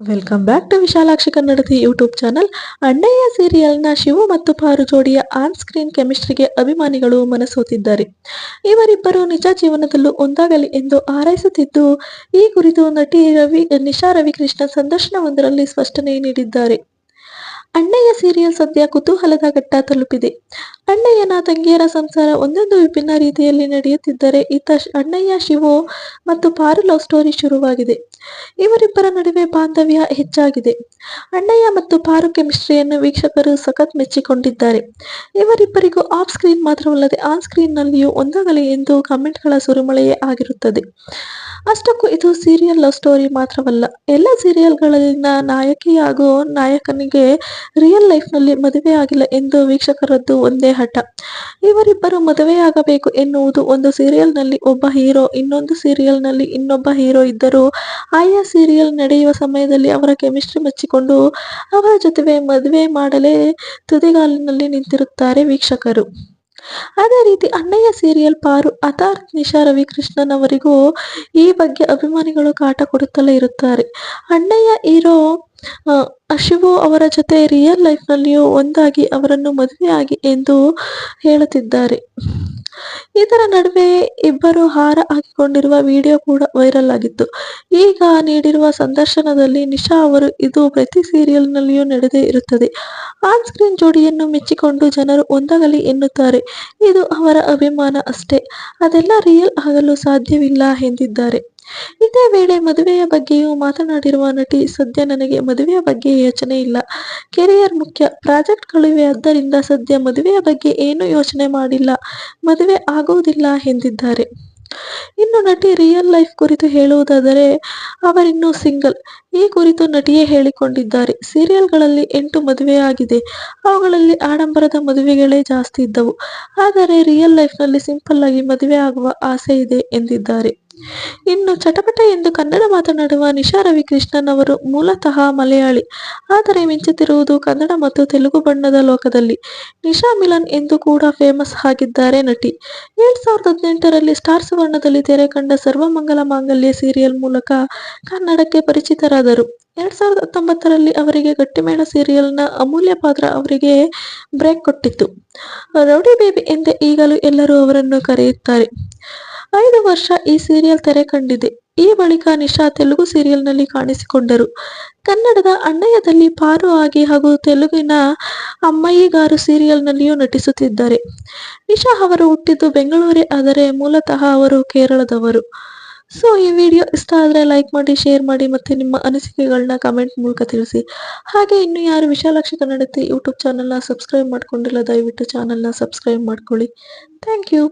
Welcome back to Vishalakshi Kannadathi YouTube channel Annayya ಸೀರಿಯಲ್ನ Shivu ಮತ್ತು Paru ಜೋಡಿಯ on screen ಕೆಮಿಸ್ಟ್ರಿಗೆ ಅಭಿಮಾನಿಗಳು ಮನಸೋತಿದ್ದಾರೆ. ಇವರಿಬ್ಬರು ನಿಜ ಜೀವನದಲ್ಲೂ ಒಂದಾಗಲಿ ಎಂದು ಹಾರೈಸುತ್ತಿದ್ದು, ಈ ಕುರಿತು ನಟಿ ರವಿ, ನಿಶಾ ರವಿಕೃಷ್ಣ ಸಂದರ್ಶನವೊಂದರಲ್ಲಿ ಸ್ಪಷ್ಟನೆ ನೀಡಿದ್ದಾರೆ. ಅಣ್ಣಯ್ಯ ಸೀರಿಯಲ್ ಸದ್ಯ ಕುತೂಹಲದ ಘಟ್ಟ ತಲುಪಿದೆ. ಅಣ್ಣಯ್ಯನ ತಂಗಿಯರ ಸಂಸಾರ ಒಂದೊಂದು ವಿಭಿನ್ನ ರೀತಿಯಲ್ಲಿ ನಡೆಯುತ್ತಿದ್ದರೆ ಈತ ಅಣ್ಣಯ್ಯ, ಶಿವು ಮತ್ತು ಪಾರು ಲವ್ ಸ್ಟೋರಿ ಶುರುವಾಗಿದೆ. ಇವರಿಬ್ಬರ ನಡುವೆ ಬಾಂಧವ್ಯ ಹೆಚ್ಚಾಗಿದೆ. ಅಣ್ಣಯ್ಯ ಮತ್ತು ಪಾರು ಕೆಮಿಸ್ಟ್ರಿಯನ್ನು ವೀಕ್ಷಕರು ಸಖತ್ ಮೆಚ್ಚಿಕೊಂಡಿದ್ದಾರೆ. ಇವರಿಬ್ಬರಿಗೂ ಆಫ್ ಸ್ಕ್ರೀನ್ ಮಾತ್ರವಲ್ಲದೆ ಆನ್ ಸ್ಕ್ರೀನ್ ನಲ್ಲಿಯೂ ಒಂದಾಗಲಿ ಎಂದು ಕಮೆಂಟ್ಗಳ ಸುರಿಮಳೆಯೇ ಆಗಿರುತ್ತದೆ. ಅಷ್ಟಕ್ಕೂ ಇದು ಸೀರಿಯಲ್ ಲವ್ ಸ್ಟೋರಿ ಮಾತ್ರವಲ್ಲ. ಎಲ್ಲ ಸೀರಿಯಲ್ಗಳಲ್ಲಿನ ನಾಯಕಿ ಹಾಗೂ ನಾಯಕನಿಗೆ ರಿಯಲ್ ಲೈಫ್ನಲ್ಲಿ ಮದುವೆ ಆಗಿಲ್ಲ ಎಂದು ವೀಕ್ಷಕರದ್ದು ಒಂದೇ ಹಠ. ಇವರಿಬ್ಬರು ಮದುವೆಯಾಗಬೇಕು ಎನ್ನುವುದು ಒಂದು ಸೀರಿಯಲ್ನಲ್ಲಿ ಒಬ್ಬ ಹೀರೋ ಇನ್ನೊಂದು ಸೀರಿಯಲ್ನಲ್ಲಿ ಇನ್ನೊಬ್ಬ ಹೀರೋ ಇದ್ದರೂ ಆಯಾ ಸೀರಿಯಲ್ ನಡೆಯುವ ಸಮಯದಲ್ಲಿ ಅವರ ಕೆಮಿಸ್ಟ್ರಿ ಮೆಚ್ಚಿಕೊಂಡು ಅವರ ಜೊತೆ ಮದುವೆ ಮಾಡಲೇ ತುದಿಗಾಲಿನಲ್ಲಿ ನಿಂತಿರುತ್ತಾರೆ ವೀಕ್ಷಕರು. ಅದೇ ರೀತಿ ಅಣ್ಣಯ್ಯ ಸೀರಿಯಲ್ ಪಾರು ಅಥಾರ್ ನಿಶಾ ರವಿಕೃಷ್ಣನ್ ಅವರಿಗೂ ಈ ಬಗ್ಗೆ ಅಭಿಮಾನಿಗಳು ಕಾಟ ಕೊಡುತ್ತಲೇ ಇರುತ್ತಾರೆ. ಅಣ್ಣಯ್ಯ ಅಶಿವು ಶಿವು ಅವರ ಜೊತೆ ರಿಯಲ್ ಲೈಫ್ನಲ್ಲಿಯೂ ಒಂದಾಗಿ ಅವರನ್ನು ಮದುವೆಯಾಗಿ ಎಂದು ಹೇಳುತ್ತಿದ್ದಾರೆ. ಇದರ ನಡುವೆ ಇಬ್ಬರು ಹಾರ ಹಾಕಿಕೊಂಡಿರುವ ವಿಡಿಯೋ ಕೂಡ ವೈರಲ್ ಆಗಿತ್ತು. ಈಗ ನೀಡಿರುವ ಸಂದರ್ಶನದಲ್ಲಿ ನಿಶಾ ಅವರು, ಇದು ಪ್ರತಿ ಸೀರಿಯಲ್ ನಲ್ಲಿಯೂ ನಡೆದೇ ಇರುತ್ತದೆ. ಆನ್ ಸ್ಕ್ರೀನ್ ಜೋಡಿಯನ್ನು ಮೆಚ್ಚಿಕೊಂಡು ಜನರು ಒಂದಾಗಲಿ ಎನ್ನುತ್ತಾರೆ. ಇದು ಅವರ ಅಭಿಮಾನ ಅಷ್ಟೇ. ಅದೆಲ್ಲ ರಿಯಲ್ ಆಗಲು ಸಾಧ್ಯವಿಲ್ಲ ಎಂದಿದ್ದಾರೆ. ಇದೇ ವೇಳೆ ಮದುವೆಯ ಬಗ್ಗೆಯೂ ಮಾತನಾಡಿರುವ ನಟಿ ಸದ್ಯ ನನಗೆ ಮದುವೆಯ ಬಗ್ಗೆ ಯೋಚನೆ ಇಲ್ಲ. ಕೆರಿಯರ್ ಮುಖ್ಯ ಪ್ರಾಜೆಕ್ಟ್ ಪ್ರಾಜೆಕ್ಟ್ಗಳಿವೆ ಆದ್ದರಿಂದ ಸದ್ಯ ಮದುವೆಯ ಬಗ್ಗೆ ಏನೂ ಯೋಚನೆ ಮಾಡಿಲ್ಲ. ಮದುವೆ ಆಗುವುದಿಲ್ಲ ಎಂದಿದ್ದಾರೆ. ಇನ್ನು ನಟಿ ರಿಯಲ್ ಲೈಫ್ ಕುರಿತು ಹೇಳುವುದಾದರೆ ಅವರಿನ್ನೂ ಸಿಂಗಲ್. ಈ ಕುರಿತು ನಟಿಯೇ ಹೇಳಿಕೊಂಡಿದ್ದಾರೆ. ಸೀರಿಯಲ್ಗಳಲ್ಲಿ ಎಂಟು ಮದುವೆ ಆಗಿದೆ ಅವುಗಳಲ್ಲಿ ಆಡಂಬರದ ಮದುವೆಗಳೇ ಜಾಸ್ತಿ ಇದ್ದವು. ಆದರೆ ರಿಯಲ್ ಲೈಫ್ನಲ್ಲಿ ಸಿಂಪಲ್ ಆಗಿ ಮದುವೆ ಆಗುವ ಆಸೆ ಇದೆ ಎಂದಿದ್ದಾರೆ. ಇನ್ನು ಚಟಪಟ ಎಂದು ಕನ್ನಡ ಮಾತನಾಡುವ ನಿಶಾ ರವಿಕೃಷ್ಣನ್ ಅವರು ಮೂಲತಃ ಮಲಯಾಳಿ. ಆದರೆ ಮಿಂಚುತ್ತಿರುವುದು ಕನ್ನಡ ಮತ್ತು ತೆಲುಗು ಬಣ್ಣದ ಲೋಕದಲ್ಲಿ. ನಿಶಾ ಮಿಲನ್ ಎಂದು ಕೂಡ ಫೇಮಸ್ ಆಗಿದ್ದಾರೆ ನಟಿ. ಎರಡ್ ಸಾವಿರದ ಹದಿನೆಂಟರಲ್ಲಿ ಸ್ಟಾರ್ ಸುವರ್ಣದಲ್ಲಿ ತೆರೆ ಕಂಡ ಸರ್ವಮಂಗಲ ಮಾಂಗಲ್ಯ ಸೀರಿಯಲ್ ಮೂಲಕ ಕನ್ನಡಕ್ಕೆ ಪರಿಚಿತರಾದರು. ಎರಡ್ ಸಾವಿರದ ಹತ್ತೊಂಬತ್ತರಲ್ಲಿ ಅವರಿಗೆ ಗಟ್ಟಿಮೇಳ ಸೀರಿಯಲ್ನ ಅಮೂಲ್ಯ ಪಾತ್ರ ಅವರಿಗೆ ಬ್ರೇಕ್ ಕೊಟ್ಟಿತ್ತು. ರೌಡಿ ಬೇಬಿ ಎಂದೇ ಈಗಲೂ ಎಲ್ಲರೂ ಅವರನ್ನು ಕರೆಯುತ್ತಾರೆ. ಐದು ವರ್ಷ ಈ ಸೀರಿಯಲ್ ತೆರೆ ಕಂಡಿದೆ. ಈ ಬಳಿಕ ನಿಶಾ ತೆಲುಗು ಸೀರಿಯಲ್ನಲ್ಲಿ ಕಾಣಿಸಿಕೊಂಡರು. ಕನ್ನಡದ ಅಣ್ಣಯ್ಯದಲ್ಲಿ ಪಾರು ಆಗಿ ಹಾಗೂ ತೆಲುಗಿನ ಅಮ್ಮಯ್ಯಗಾರು ಸೀರಿಯಲ್ನಲ್ಲಿಯೂ ನಟಿಸುತ್ತಿದ್ದಾರೆ. ನಿಶಾ ಅವರು ಹುಟ್ಟಿದ್ದು ಬೆಂಗಳೂರೇ, ಆದರೆ ಮೂಲತಃ ಅವರು ಕೇರಳದವರು. ಸೊ ಈ ವಿಡಿಯೋ ಇಷ್ಟ ಆದರೆ ಲೈಕ್ ಮಾಡಿ ಶೇರ್ ಮಾಡಿ ಮತ್ತು ನಿಮ್ಮ ಅನಿಸಿಕೆಗಳನ್ನ ಕಮೆಂಟ್ ಮೂಲಕ ತಿಳಿಸಿ. ಹಾಗೆ ಇನ್ನು ಯಾರು ವಿಶಾಲಾಕ್ಷಿ ಕನ್ನಡತಿ ಯೂಟ್ಯೂಬ್ ಚಾನಲ್ನ ಸಬ್ಸ್ಕ್ರೈಬ್ ಮಾಡ್ಕೊಂಡಿಲ್ಲ, ದಯವಿಟ್ಟು ಚಾನಲ್ನ ಸಬ್ಸ್ಕ್ರೈಬ್ ಮಾಡ್ಕೊಳ್ಳಿ. Thank you